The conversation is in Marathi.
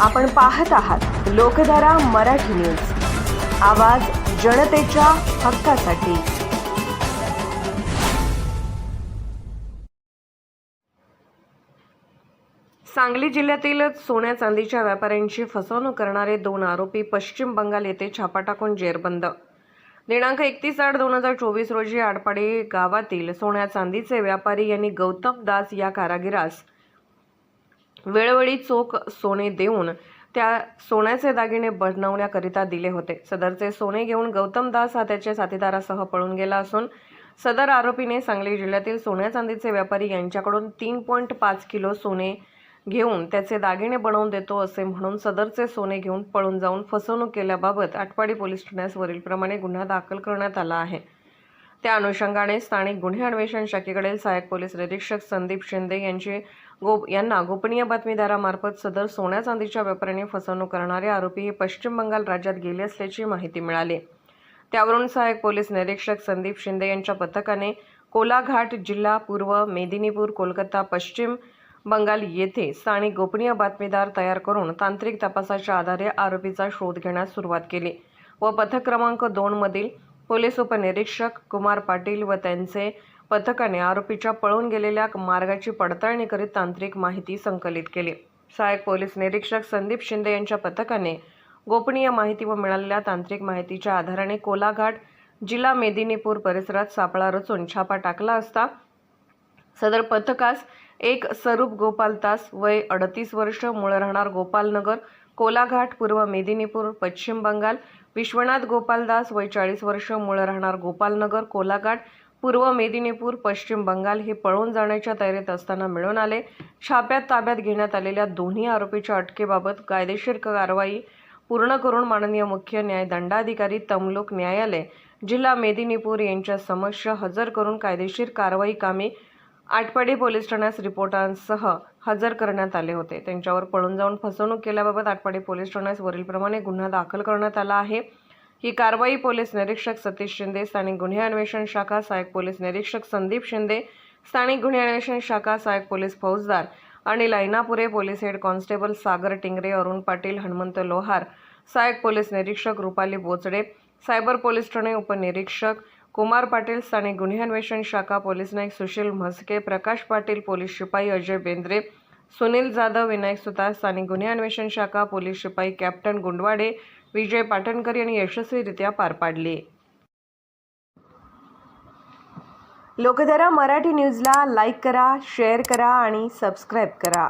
आपण पाहत आहात लोकधारा मराठी न्यूज. आवाज जनतेच्या हक्कासाठी. सांगली जिल्ह्यातील सोन्या चांदीच्या व्यापाऱ्यांची फसवणूक करणारे दोन आरोपी पश्चिम बंगाल येथे छापा टाकून जेरबंद. दिनांक एकतीस आठ दोन हजार चोवीस रोजी आडपाडी गावातील सोन्या चांदीचे व्यापारी यांनी गौतम दास या कारागिरास वेळोवेळी चोख सोने देऊन त्या सोन्याचे दागिने बनवण्याकरिता दिले होते. सदरचे सोने घेऊन गौतम दास हा त्याच्या साथीदारासह पळून गेला असून सदर आरोपीने सांगली जिल्ह्यातील सोन्या चांदीचे व्यापारी यांच्याकडून तीन पॉईंट पाच किलो सोने घेऊन त्याचे दागिने बनवून देतो असे म्हणून सदरचे सोने घेऊन पळून जाऊन फसवणूक केल्याबाबत आटपाडी पोलीस ठाण्यास वरीलप्रमाणे गुन्हा दाखल करण्यात आला आहे. त्या अनुषंगाने स्थानिक गुन्हे अन्वेषण शाखेकडील सहाय्यक पोलीस निरीक्षक संदीप शिंदे यांचे गोप यांना गोपनीय बातमीदारामार्फत सदर सोन्या चांदीच्या व्यापाऱ्यांनी फसवणूक करणारे आरोपी हे पश्चिम बंगाल राज्यात गेले असल्याची माहिती मिळाली. त्यावरून सहाय्यक पोलीस निरीक्षक संदीप शिंदे यांच्या पथकाने कोलाघाट जिल्हा पूर्व मेदिनीपूर कोलकाता पश्चिम बंगाल येथे स्थानिक गोपनीय बातमीदार तयार करून तांत्रिक तपासाच्या आधारे आरोपीचा शोध घेण्यास सुरुवात केली व पथक क्रमांक दोनमधील पोलीस उपनिरीक्षक कुमार पाटील व त्यांचे पथकाने आरोपीच्या पळून गेलेल्या मार्गाची पडताळणी करीत तांत्रिक माहिती संकलित केली. सहाय्यक पोलीस निरीक्षक संदीप शिंदे यांच्या पथकाने गोपनीय माहिती व मिळालेल्या तांत्रिक माहितीच्या आधाराने कोलाघाट जिल्हा मेदिनीपूर परिसरात सापळा रचून छापा टाकला असता सदर पथकास एक स्वरूप गोपालदास वय अडतीस वर्ष मूळ राहणार गोपालनगर कोलाघाट पूर्व मेदिनीपूर पश्चिम बंगाल विश्वनाथ गोपालदास वय चाळीस वर्ष मूळ राहणार गोपालनगर कोलाघाट पूर्व मेदिनीपूर पश्चिम बंगाल हे पळून जाण्याच्या तयारीत असताना मिळून आले. छाप्यात ताब्यात घेण्यात आलेल्या दोन्ही आरोपीच्या अटकेबाबत कायदेशीर कारवाई पूर्ण करून माननीय मुख्य न्याय दंडाधिकारी तमलोक न्यायालय जिल्हा मेदिनीपूर यांच्या समक्ष हजर करून कायदेशीर कारवाई कामी आटपाडी पोलीस ठाण्यास रिपोर्टांसह हजर करण्यात आले होते. त्यांच्यावर पळून जाऊन फसवणूक केल्याबाबत आटपाडी पोलीस ठाण्यास वरीलप्रमाणे गुन्हा दाखल करण्यात आला आहे. ही कारवाई पोलीस निरीक्षक सतीश शिंदे स्थानिक गुन्हे अन्वेषण शाखा सहाय्यक पोलीस निरीक्षक संदीप शिंदे स्थानिक गुन्हे अन्वेषण शाखा सहाय्यक पोलीस फौजदार आणि Laynapure police head constable Sagar Tingre Arun Patil Hanumant Lohar सहाय्यक पोलीस निरीक्षक रुपाली बोचडे सायबर पोलीस ठाणे उपनिरीक्षक कुमार पाटील स्थानिक गुन्हे अन्वेषण शाखा पोलीस नाईक सुशील म्हस्के प्रकाश पाटील पोलीस शिपाई अजय बेंद्रे सुनील जाधव विनायक सुतार स्थानिक गुन्हे अन्वेषण शाखा पोलीस शिपाई कॅप्टन गुंडवाडे विजय पाटणकर यांनी यशस्वीरित्या पार पाडली. लोकधारा मराठी न्यूजला लाईक करा शेअर करा आणि सबस्क्राईब करा.